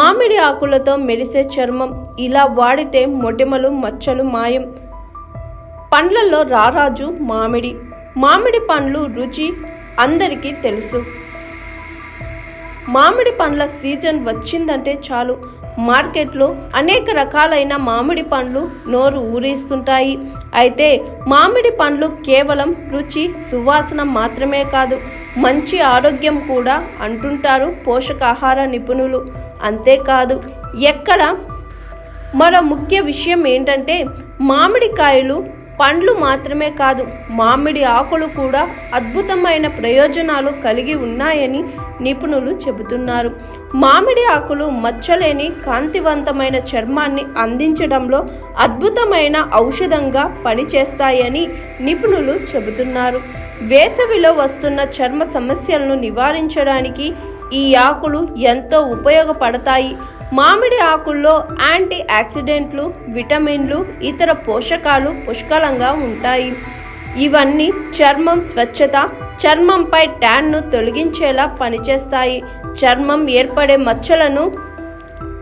మామిడి ఆకులతో మెరిసే చర్మం. ఇలా వాడితే మొటిమలు మచ్చలు మాయం. పండ్లలో రారాజు మామిడి. మామిడి పండ్లు రుచి అందరికీ తెలుసు. మామిడి పండ్ల సీజన్ వచ్చిందంటే చాలు. మార్కెట్లో అనేక రకాలైన మామిడి పండ్లు నోరు ఊరిస్తుంటాయి. అయితే మామిడి పండ్లు కేవలం రుచి సువాసన మాత్రమే కాదు మంచి ఆరోగ్యం కూడా అంటుంటారు పోషకాహార నిపుణులు. అంతేకాదు ఎక్కడ మరో ముఖ్య విషయం ఏంటంటే మామిడికాయలు పండ్లు మాత్రమే కాదు మామిడి ఆకులు కూడా అద్భుతమైన ప్రయోజనాలు కలిగి ఉన్నాయని నిపుణులు చెబుతున్నారు. మామిడి ఆకులు మచ్చలేని కాంతివంతమైన చర్మాన్ని అందించడంలో అద్భుతమైన ఔషధంగా పనిచేస్తాయని నిపుణులు చెబుతున్నారు. వేసవిలో వస్తున్న చర్మ సమస్యలను నివారించడానికి ఈ ఆకులు ఎంతో ఉపయోగపడతాయి. మామిడి ఆకుల్లో యాంటీ ఆక్సిడెంట్లు విటమిన్లు ఇతర పోషకాలు పుష్కలంగా ఉంటాయి. ఇవన్నీ చర్మం స్వచ్ఛత చర్మంపై ట్యాన్ను తొలగించేలా పనిచేస్తాయి. చర్మం ఏర్పడే మచ్చలను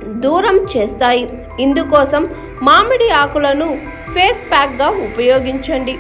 దూరం చేస్తాయి. ఇందుకోసం మామిడి ఆకులను ఫేస్ ప్యాక్గా ఉపయోగించండి.